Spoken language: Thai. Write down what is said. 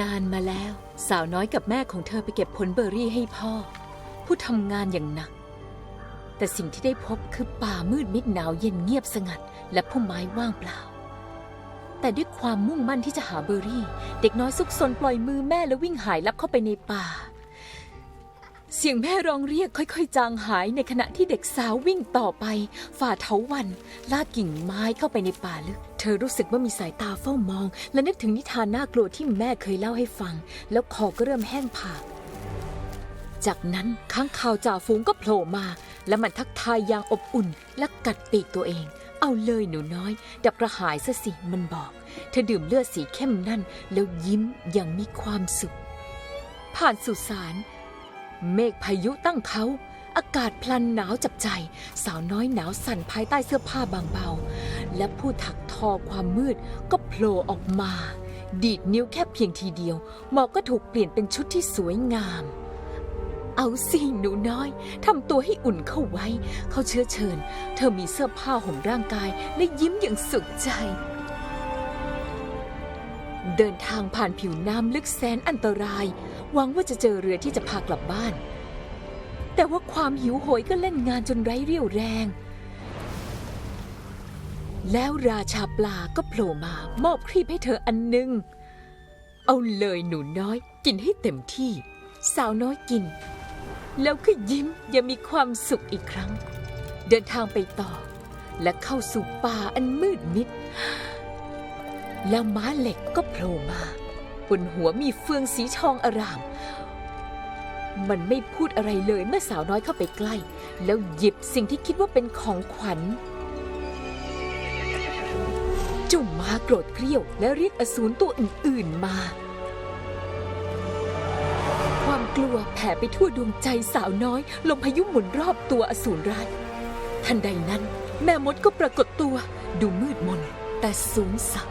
นานมาแล้วสาวน้อยกับแม่ของเธอไปเก็บผลเบอร์รี่ให้พ่อ ผู้ทำงานอย่างหนัก แต่สิ่งที่ได้พบคือป่ามืดมิดหนาวเย็นเงียบสงัด และพุ่มไม้ว่างเปล่า แต่ด้วยความมุ่งมั่นที่จะหาเบอร์รี่ เด็กน้อยซุกซนปล่อยมือแม่และวิ่งหายลับเข้าไปในป่า เสียงแม่ร้องเรียกค่อยๆ จางหายในขณะที่เด็กสาววิ่งต่อไป ฝ่าเถาวันลากกิ่งไม้เข้าไปในป่าลึก เธอรู้สึกว่ามีสายตาเฝ้ามอง และนึกถึงนิทานน่ากลัวที่แม่เคยเล่าให้ฟัง แล้วคอก็เริ่มแห้งผาก จากนั้นข้างข่าวจ่าฝูงก็โผล่มา และมันทักทายอย่างอบอุ่นและกัดปีกตัวเอง เอาเลยหนูน้อย ดับกระหายซะสิมันบอก เธอดื่มเลือดสีเข้มนั่น แล้วยิ้มอย่างมีความสุข ผ่านสุสาน เมฆพายุตั้งเขาอากาศพลันหนาวจับใจ สาวน้อยหนาวสั่นภายใต้เสื้อผ้าบางเบา และผู้ถักทอความมืดก็โผล่ออกมา ดีดนิ้วแค่เพียงทีเดียวหมอกก็ถูกเปลี่ยนเป็นชุดที่สวยงาม เอาสิหนูน้อยทำตัวให้อุ่นเข้าไว้ เขาเชื้อเชิญ เธอมีเสื้อผ้าห่มร่างกายและยิ้มอย่างสุขใจ เดินทางผ่านผิวน้ำลึกแสนอันตราย หวังว่าจะเจอเรือที่จะพากลับบ้าน แต่ว่าความหิวโหยก็เล่นงานจนไร้เรี่ยวแรง แล้วราชาปลาก็โผล่มามอบครีบให้เธออันหนึง เอาเลยหนูน้อยกินให้เต็มที่ สาวน้อยกิน แล้วก็ยิ้มยังมีความสุขอีกครั้ง เดินทางไปต่อ และเข้าสู่ป่าอันมืดมิด แล้วม้าเหล็กก็โผล่มา บนหัวมีเฟืองสีทองอร่าม มันไม่พูดอะไรเลยเมื่อสาวน้อยเข้าไปใกล้ แล้วหยิบสิ่งที่คิดว่าเป็นของขวัญเจ้าม้าโกรธเกรี้ยวและเรียกอสูรตัวอื่นๆมา ความกลัวแผ่ไปทั่วดวงใจสาวน้อย ลมพายุหมุนรอบตัวอสูรร้ายทันใดนั้น แม่มดก็ปรากฏตัว ดูมืดมน แต่สูงสัก